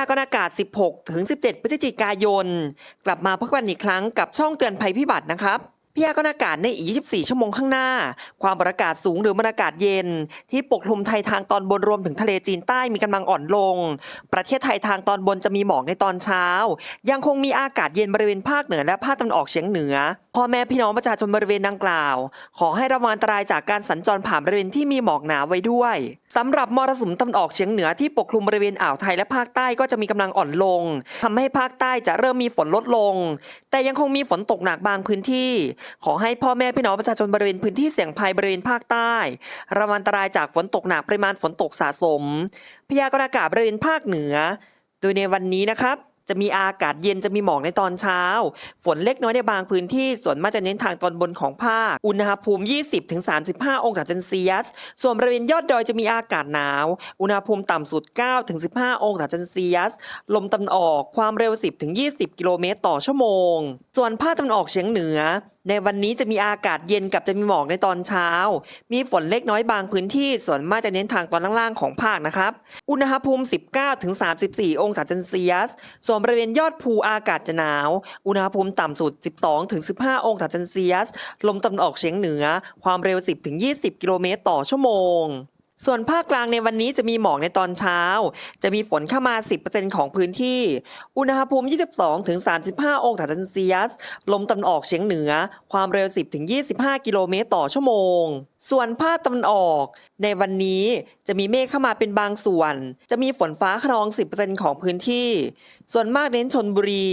ยากรณ์อากาศ 16 ถึง 17 พฤศจิกายน กลับมาพบกันอีกครั้งกับช่องเตือนภัยพิบัตินะครับ พยากรณ์อากาศในอีก 24 ชั่วโมงข้างหน้า ความกดอากาศสูงหรือมวลอากาศเย็น ที่ปกคลุมไทยทางตอนบนรวมถึงทะเลจีนใต้มีกำลังอ่อนลง ประเทศไทยทางตอนบนจะมีหมอกในตอนเช้า ยังคงมีอากาศเย็นบริเวณภาคเหนือและภาคตะวันออกเฉียงเหนือพ่อแม่พี่น้องประชาชนบริเวณดังกล่าว ขอให้ระวังอันตรายจากการสัญจรผ่านบริเวณที่มีหมอกหนาไว้ด้วย สำหรับมรสุมตะวันออกเฉียงเหนือที่ปกคลุมบริเวณอ่าวไทยและภาคใต้ก็จะมีกำลังอ่อนลงทำให้ภาคใต้จะเริ่มมีฝนลดลง แต่ยังคงมีฝนตกหนักบางพื้นที่ ขอให้พ่อแม่พี่น้องประชาชนบริเวณพื้นที่เสี่ยงภัยบริเวณภาคใต้ ระวังอันตรายจากฝนตกหนักปริมาณฝนตกสะสม พยากรณ์อากาศบริเวณภาคเหนือ โดยในวันนี้นะครับ จะมีอากาศเย็นจะมีหมอกในตอนเช้า ฝนเล็กน้อยในบางพื้นที่ส่วนมากจะเน้นทางตอนบนของภาค อุณหภูมิ 20-35 องศาเซนเซียส ส่วนบริเวณยอดดอยจะมีอากาศหนาว อุณหภูมิต่ำสุด 9-15 องศาเซนเซียส ลมตะวันออกความเร็ว 10-20 กิโลเมตรต่อชั่วโมง ส่วนภาคตะวันออกเฉียงเหนือในวันนี้จะมีอากาศเย็นกับจะมีหมอกในตอนเช้า มีฝนเล็กน้อยบางพื้นที่ ส่วนมากจะเน้นทางตอนล่างๆของภาคนะครับ อุณหภูมิ 19-34 องศาเซนเซียส ส่วนบริเวณยอดภูอากาศจะหนาว อุณหภูมิต่ำสุด 12-15 องศาเซนเซียส ลมตะวันออกเฉียงเหนือ ความเร็ว 10-20 กิโลเมตรต่อชั่วโมง ส่วนภาคกลางในวันนี้จะมีหมอกในตอนเช้า จะมีฝนเข้ามา 10%ของพื้นที่ อุณหภูมิ 22-35 องศาเซนเซียส ลมตะวันออกเฉียงเหนือ ความเร็ว 10-25 กิโลเมตรต่อชั่วโมง ส่วนภาคตะวันออก ในวันนี้จะมีเมฆเข้ามาเป็นบางส่วน จะมีฝนฟ้าขนอง 10%ของพื้นที่ ส่วนมากเน้นชนบุรี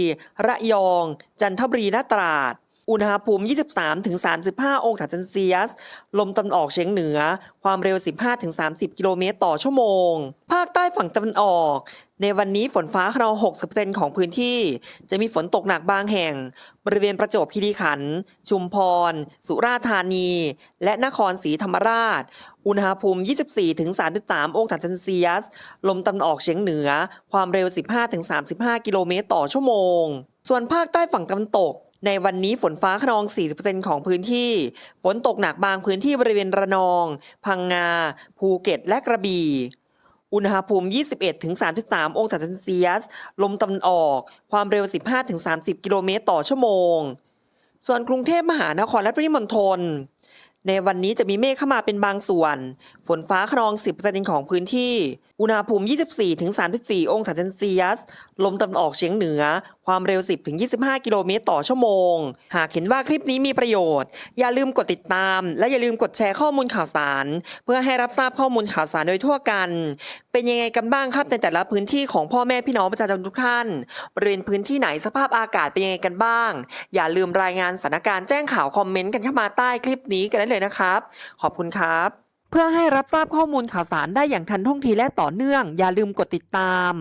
ระยอง จันทบุรีและตราด อุณหภูมิ 23-35 องศาเซนเซียส ลมตะวันออกเฉียงเหนือ ความเร็ว 15-30 กิโลเมตรต่อชั่วโมง ภาคใต้ฝั่งตะวันออก ในวันนี้ฝนฟ้าขนอง60%ของพื้นที่ จะมีฝนตกหนักบางแห่ง บริเวณประจวบคีรีขันธ์ชุมพร สุราษฎร์ธานี และนครศรีธรรมราช อุณหภูมิ 24-33 องศาเซนเซียส ลมตะวันออกเฉียงเหนือ ความเร็ว 15-35 กิโลเมตรต่อชั่วโมง ส่วนภาคใต้ฝั่งตะวันตก ในวันนี้ฝนฟ้าขนอง 40%ของพื้นที่ ฝนตกหนักบางพื้นที่บริเวณระนอง พังงา ภูเก็ต และกระบี่ อุณหภูมิ 21-33 องศาเซนเซียส ลมตะวันออก ความเร็ว 15-30 กิโลเมตรต่อชั่วโมง ส่วนกรุงเทพมหานครและปริมณฑล ในวันนี้จะมีเมฆเข้ามาเป็นบางส่วน ฝนฟ้าขนอง 10%ของพื้นที่ อุณหภูมิ 24-34 องศาเซนเซียส ลมตะวันออกเฉียงเหนือ ความเร็ว 10-25 กิโลเมตรต่อชั่วโมง หากเห็นว่าคลิปนี้มีประโยชน์ อย่าลืมกดติดตาม และอย่าลืมกดแชร์ข้อมูลข่าวสาร เพื่อให้รับทราบข้อมูลข่าวสารโดยทั่วกัน เป็นยังไงกันบ้างครับในแต่ละพื้นที่ของพ่อแม่พี่น้องประชาชนทุกท่านบริเวณพื้นที่ไหนสภาพอากาศเป็นยังไงกันบ้าง อย่าลืมรายงานสถานการณ์แจ้งข่าวคอมเมนต์กันเข้ามาใต้คลิปนี้กันได้เลยนะครับ ขอบคุณครับ เพื่อให้รับทราบข้อมูลข่าวสารได้อย่างทันท่วงทีและต่อเนื่อง อย่าลืมกดติดตาม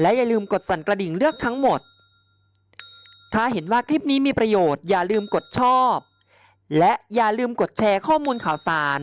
และอย่าลืมกดสั่นกระดิ่งเลือกทั้งหมด ถ้าเห็นว่าคลิปนี้มีประโยชน์อย่าลืมกดชอบ และอย่าลืมกดแชร์ข้อมูลข่าวสาร